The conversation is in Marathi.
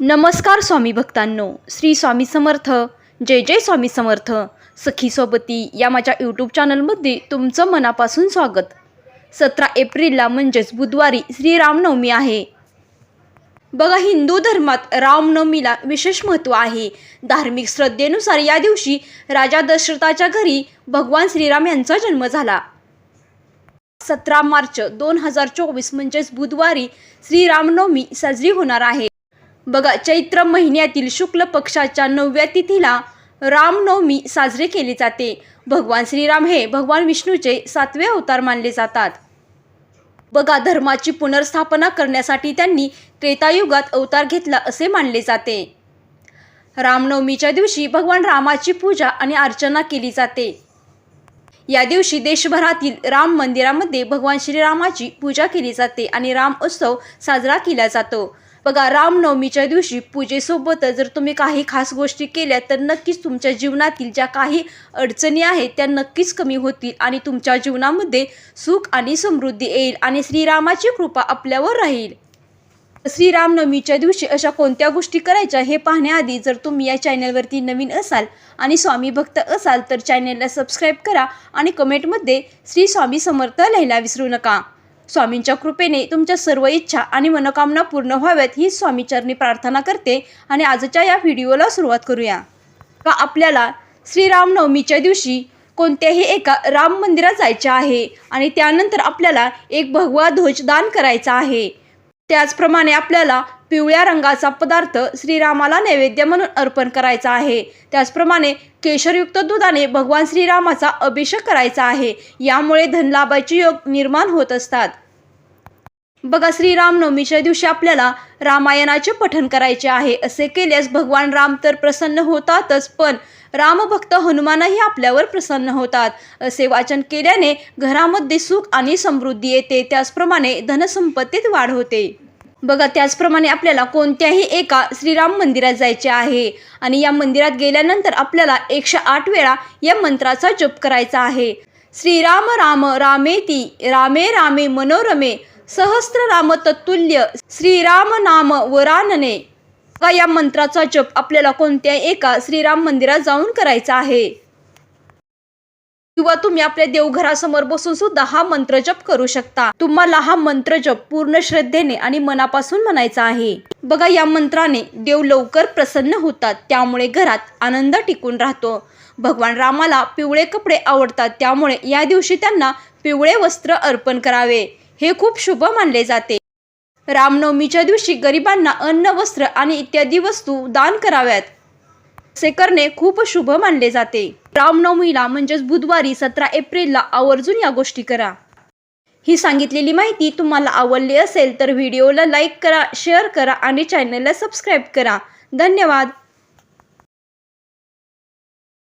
नमस्कार स्वामी भक्तांनो श्री स्वामी समर्थ जय जय स्वामी समर्थ सखी सोबती या माझ्या यूट्यूब चॅनलमध्ये तुमचं मनापासून स्वागत. सतरा एप्रिलला म्हणजेच बुधवारी श्रीरामनवमी आहे. बघा हिंदू धर्मात रामनवमीला विशेष महत्त्व आहे. धार्मिक श्रद्धेनुसार या दिवशी राजा दशरथाच्या घरी भगवान श्रीराम यांचा जन्म झाला. सतरा मार्च दोन हजार चोवीस म्हणजेच बुधवारी श्रीरामनवमी साजरी होणार आहे. बघा चैत्र महिन्यातील शुक्ल पक्षाच्या नवव्या तिथीला रामनवमी साजरी केली जाते. भगवान श्रीराम हे भगवान विष्णूचे सातवे अवतार मानले जातात. बघा धर्माची पुनर्स्थापना करण्यासाठी त्यांनी त्रेतायुगात अवतार घेतला असे मानले जाते. रामनवमीच्या दिवशी भगवान रामाची पूजा आणि अर्चना केली जाते. या दिवशी देशभरातील राम मंदिरामध्ये भगवान श्रीरामाची पूजा केली जाते आणि राम उत्सव साजरा केला जातो. बघा रामनवमीच्या दिवशी पूजेसोबतच जर तुम्ही काही खास गोष्टी केल्या तर नक्कीच तुमच्या जीवनातील ज्या काही अडचणी आहेत त्या नक्कीच कमी होतील आणि तुमच्या जीवनामध्ये सुख आणि समृद्धी येईल आणि श्रीरामाची कृपा आपल्यावर राहील. श्रीरामनवमीच्या दिवशी अशा कोणत्या गोष्टी करायच्या हे पाहण्याआधी जर तुम्ही या चॅनलवरती नवीन असाल आणि स्वामी भक्त असाल तर चॅनलला सबस्क्राईब करा आणि कमेंटमध्ये श्री स्वामी समर्थ लिहायला विसरू नका. स्वामींच्या कृपेने तुमच्या सर्व इच्छा आणि मनोकामना पूर्ण व्हाव्यात ही स्वामीचरणी प्रार्थना करते आणि आजच्या या व्हिडिओला सुरुवात करूया. का आपल्याला श्रीरामनवमीच्या दिवशी कोणत्याही एका राम मंदिरात जायचे आहे आणि त्यानंतर आपल्याला एक भगवा ध्वज दान करायचा आहे. त्याचप्रमाणे आपल्याला पिवळ्या रंगाचा पदार्थ श्रीरामाला नैवेद्य म्हणून अर्पण करायचा आहे. त्याचप्रमाणे केशरयुक्त दुधाने भगवान श्रीरामाचा अभिषेक करायचा आहे. यामुळे धनलाभाचे योग निर्माण होत असतात. बघा श्रीरामनवमीच्या दिवशी आपल्याला रामायणाचे पठण करायचे आहे. असे केल्यास भगवान राम तर प्रसन्न होतातच पण रामभक्त हनुमानही आपल्यावर प्रसन्न होतात. असे वाचन केल्याने घरामध्ये सुख आणि समृद्धी येते. त्याचप्रमाणे धनसंपत्तीत वाढ होते. बघा त्याचप्रमाणे आपल्याला कोणत्याही एका श्रीराम मंदिरात जायचे आहे. आणि या मंदिरात गेल्यानंतर आपल्याला एकशे आठ वेळा या मंत्राचा जप करायचा आहे. श्रीराम राम रामेती रामे रामे मनोरमे सहस्र राम तत्तुल्य श्रीराम नाम वरानने. या मंत्राचा जप आपल्याला कोणत्याही एका श्रीराम मंदिरात जाऊन करायचा आहे. किंवा तुम्ही आपल्या देवघरासमोर बसून सुद्धा हा मंत्र जप करू शकता. तुम्हाला हा मंत्र जप पूर्ण श्रद्धेने आणि मनापासून म्हणायचा आहे. बघा या मंत्राने देव लवकर प्रसन्न होतात त्यामुळे घरात आनंद टिकून राहतो. भगवान रामाला पिवळे कपडे आवडतात त्यामुळे या दिवशी त्यांना पिवळे वस्त्र अर्पण करावे. हे खूप शुभ मानले जाते. रामनवमीच्या दिवशी गरिबांना अन्न वस्त्र आणि इत्यादी वस्तू दान कराव्यात. असे करणे खूप शुभ मानले जाते. रामनवमीला म्हणजेच बुधवारी सतरा एप्रिलला आवर्जून या गोष्टी करा. ही सांगितलेली माहिती तुम्हाला आवडली असेल तर व्हिडिओला लाईक करा शेअर करा आणि चॅनलला सबस्क्राईब करा. धन्यवाद.